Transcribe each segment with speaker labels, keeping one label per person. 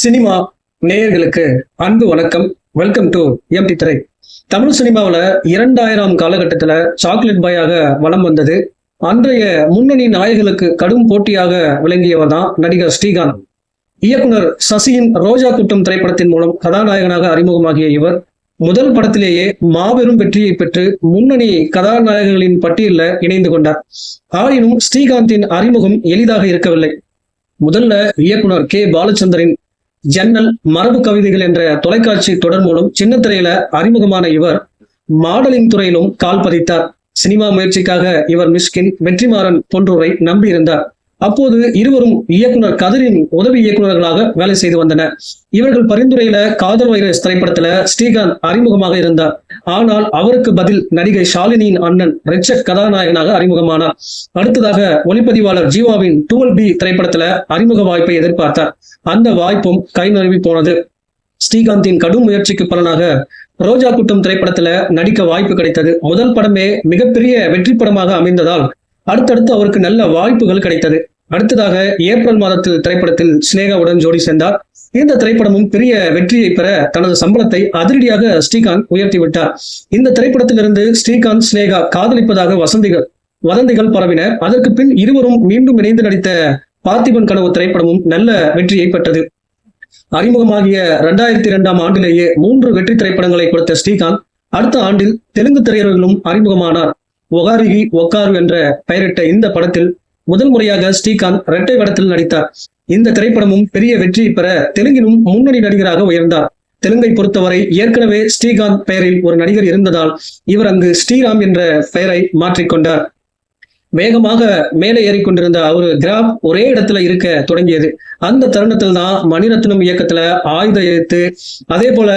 Speaker 1: Cinema நேயர்களுக்கு அன்பு வணக்கம். வெல்கம் டு எம்டி திரை தமிழ் சினிமாவில் இரண்டாயிரம் காலகட்டத்தில் சாக்லேட் பாயாக வலம் வந்தது. அன்றைய முன்னணி நாயகர்களுக்கு கடும் போட்டியாக விளங்கியவர் தான் நடிகர் ஸ்ரீகாந்த். இயக்குனர் சசியின் ரோஜா கூட்டம் திரைப்படத்தின் மூலம் கதாநாயகனாக அறிமுகமாகிய இவர் முதல் படத்திலேயே மாபெரும் வெற்றியை பெற்று முன்னணி கதாநாயகர்களின் பட்டியலில் இணைந்து கொண்டார். ஆயினும் ஸ்ரீகாந்தின் அறிமுகம் எளிதாக இருக்கவில்லை. முதல்ல இயக்குனர் கே. பாலச்சந்தரின் ஜன்னல் மரபு கவிதைகள் என்ற தொலைக்காட்சி தொடர் மூலம் சின்ன திரையில அறிமுகமான இவர் மாடலிங் துறையிலும் கால் பதித்தார். சினிமா முயற்சிக்காக இவர் மிஷ்கின் வெற்றிமாறன் போன்றோரை நம்பியிருந்தார். அப்போது இருவரும் இயக்குனர் கதிரின் உதவி இயக்குநர்களாக வேலை செய்து வந்தனர். இவர்கள் பரிந்துரையில காதல் வைரஸ் திரைப்படத்துல ஸ்ரீகாந்த் அறிமுகமாக இருந்தார். ஆனால் அவருக்கு பதில் நடிகை ஷாலினியின் அண்ணன் ரிச்சக் கதாநாயகனாக அறிமுகமானார். அடுத்ததாக ஒளிப்பதிவாளர் ஜீவாவின் டுவல் பி திரைப்படத்துல அறிமுக வாய்ப்பை எதிர்பார்த்தார். அந்த வாய்ப்பும் கை நழுவி போனது. ஸ்ரீகாந்தின் கடும் முயற்சிக்கு பலனாக ரோஜா கூட்டம் திரைப்படத்துல நடிக்க வாய்ப்பு கிடைத்தது. முதல் படமே மிகப்பெரிய வெற்றி படமாக அமைந்ததால் அடுத்தடுத்து அவருக்கு நல்ல வாய்ப்புகள் கிடைத்தது. அடுத்ததாக ஏப்ரல் மாதத்தில் திரைப்படத்தில் சினேகாவுடன் ஜோடி சேர்ந்தார். இந்த திரைப்படமும் பெரிய வெற்றியை பெற தனது சம்பளத்தை அதிரடியாக ஸ்ரீகாந்த் உயர்த்தி விட்டார் இந்த திரைப்படத்திலிருந்து ஸ்ரீகாந்த் சினேகா காதலிப்பதாக வசந்திகள் வதந்திகள் பரவின. அதற்கு பின் இருவரும் மீண்டும் இணைந்து நடித்த பார்த்திபன் கனவு திரைப்படமும் நல்ல வெற்றியை பெற்றது. அறிமுகமாகிய இரண்டாயிரத்தி இரண்டாம் ஆண்டிலேயே மூன்று வெற்றி திரைப்படங்களை கொடுத்த ஸ்ரீகாந்த் அடுத்த ஆண்டில் தெலுங்கு திரையரங்கிலும் அறிமுகமானார். ஒகாரிகி ஒக்காரு என்ற பெயரிட்ட இந்த படத்தில் முதல் முறையாக ஸ்ரீகாந்த் இரட்டை படத்தில் நடித்தார். இந்த திரைப்படமும் பெரிய வெற்றி பெற தெலுங்கிலும் முன்னணி நடிகராக உயர்ந்தார். தெலுங்கை பொறுத்தவரை ஏற்கனவே ஸ்ரீகாந்த் பெயரில் ஒரு நடிகர் இருந்ததால் இவர் அங்கு ஸ்ரீராம் என்ற பெயரை மாற்றிக்கொண்டார் வேகமாக மேலே ஏறிக்கொண்டிருந்த அவரு கிராப் ஒரே இடத்துல இருக்க தொடங்கியது. அந்த தருணத்தில் தான் மணிரத்னம் இயக்கத்துல ஆயுத எழுத்து அதே போல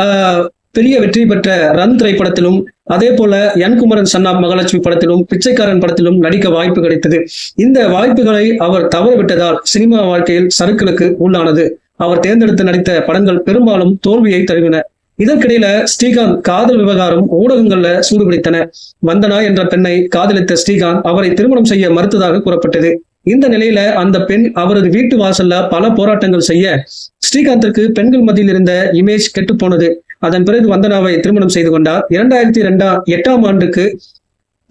Speaker 1: ஆஹ், பெரிய வெற்றி பெற்ற ரன் திரைப்படத்திலும் அதே போல என் குமரன் சன்னா மகாலட்சுமி படத்திலும் பிச்சைக்காரன் படத்திலும் நடிக்க வாய்ப்பு கிடைத்தது. இந்த வாய்ப்புகளை அவர் தவறவிட்டதால் சினிமா வாழ்க்கையில் சறுக்கலுக்கு உள்ளானது. அவர் தேர்ந்தெடுத்து நடித்த படங்கள் பெரும்பாலும் தோல்வியை தழுவின. இதற்கிடையில ஸ்ரீகாந்த் காதல் விவகாரம் ஊடகங்கள்ல சூடுபிடித்தன. வந்தனா என்ற பெண்ணை காதலித்த ஸ்ரீகாந்த் அவரை திருமணம் செய்ய மறுத்ததாக கூறப்பட்டது. இந்த நிலையில அந்த பெண் அவரது வீட்டு வாசல்ல பல போராட்டங்கள் செய்ய ஸ்ரீகாந்திற்கு பெண்கள் மத்தியில் இருந்த இமேஜ் கெட்டு போனது. அதன் பிறகு வந்தனாவை திருமணம் செய்து கொண்டார். இரண்டாயிரத்தி ரெண்டாம் எட்டாம் ஆண்டுக்கு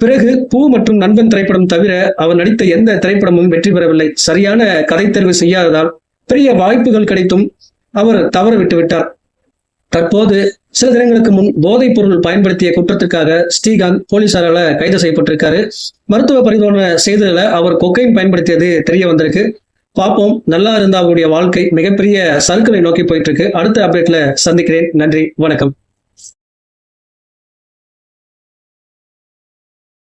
Speaker 1: பிறகு பூ மற்றும் நண்பன் திரைப்படம் தவிர அவர் நடித்த எந்த திரைப்படமும் வெற்றி பெறவில்லை. சரியான கதை தேர்வு செய்யாததால் பெரிய வாய்ப்புகள் கிடைத்தும் அவர் தவற விட்டு விட்டார். தற்போது சில தினங்களுக்கு முன் போதைப் பொருள் பயன்படுத்திய குற்றத்திற்காக ஸ்ரீகாந்த் போலீசாரால கைது செய்யப்பட்டிருக்காரு. மருத்துவ பரிசோதனை செய்ததுல அவர் கொக்கைன் பயன்படுத்தியது தெரிய வந்திருக்கு. பார்ப்போம். நல்லா இருந்தா அவருடைய வாழ்க்கை மிகப்பெரிய சர்க்கிளை நோக்கி போயிட்டு இருக்கு. அடுத்த அப்டேட்ல சந்திக்கிறேன். நன்றி. வணக்கம்.